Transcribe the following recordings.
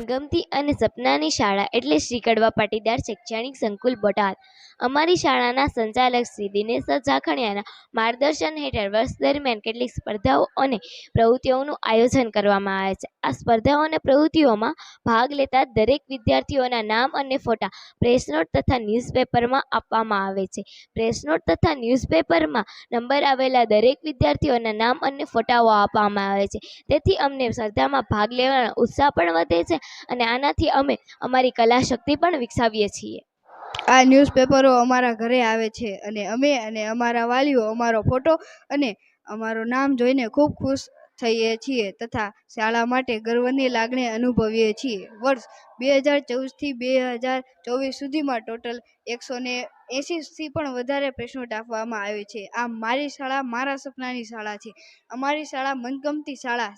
મનગમતી અને સપનાની શાળા એટલે શ્રીકડવા પાટીદાર શૈક્ષણિક સંકુલ બોટાદ. અમારી શાળાના સંચાલક શ્રી દિનેશ ઝાખણિયાના માર્ગદર્શન હેઠળ વર્ષ દરમિયાન કેટલીક સ્પર્ધાઓ અને પ્રવૃત્તિઓનું આયોજન કરવામાં આવે છે. આ સ્પર્ધાઓ અને પ્રવૃત્તિઓમાં ભાગ લેતા દરેક વિદ્યાર્થીઓના નામ અને ફોટા પ્રેસ નોટ તથા ન્યૂઝપેપરમાં આપવામાં આવે છે. પ્રેસ નોટ તથા ન્યૂઝપેપરમાં નંબર આવેલા દરેક વિદ્યાર્થીઓના નામ અને ફોટાઓ આપવામાં આવે છે. તેથી અમને સ્પર્ધામાં ભાગ લેવાનો ઉત્સાહ પણ વધે છે અને આનાથી અમે અમારી કલા શક્તિ પણ વિકસાવીએ છીએ. આ ન્યૂઝપેપરો અમારા ઘરે આવે છે અને અમે અને અમારા વાલીઓ અમારો ફોટો અને અમારું નામ જોઈને ખૂબ ખુશ થઈએ છીએ તથા શાળા માટે ગર્વની લાગણી અનુભવીએ છીએ. વર્ષ બે હજાર ચૌદથી બે હજાર ચોવીસ સુધીમાં ટોટલ એકસો ને એંશીથી પણ વધારે પ્રેસ આપવામાં આવે છે. આમ મારી શાળા મારા સપનાની શાળા છે. અમારી શાળા મનગમતી શાળા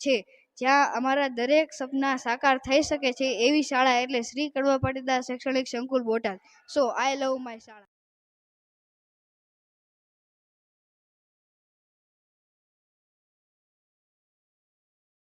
છે. જ્યાં અમારા દરેક સપના સાકાર થઈ શકે છે એવી શાળા એટલે શ્રી કડવા પાટીદાર શૈક્ષણિક સંકુલ Botad. So I love my શાળા.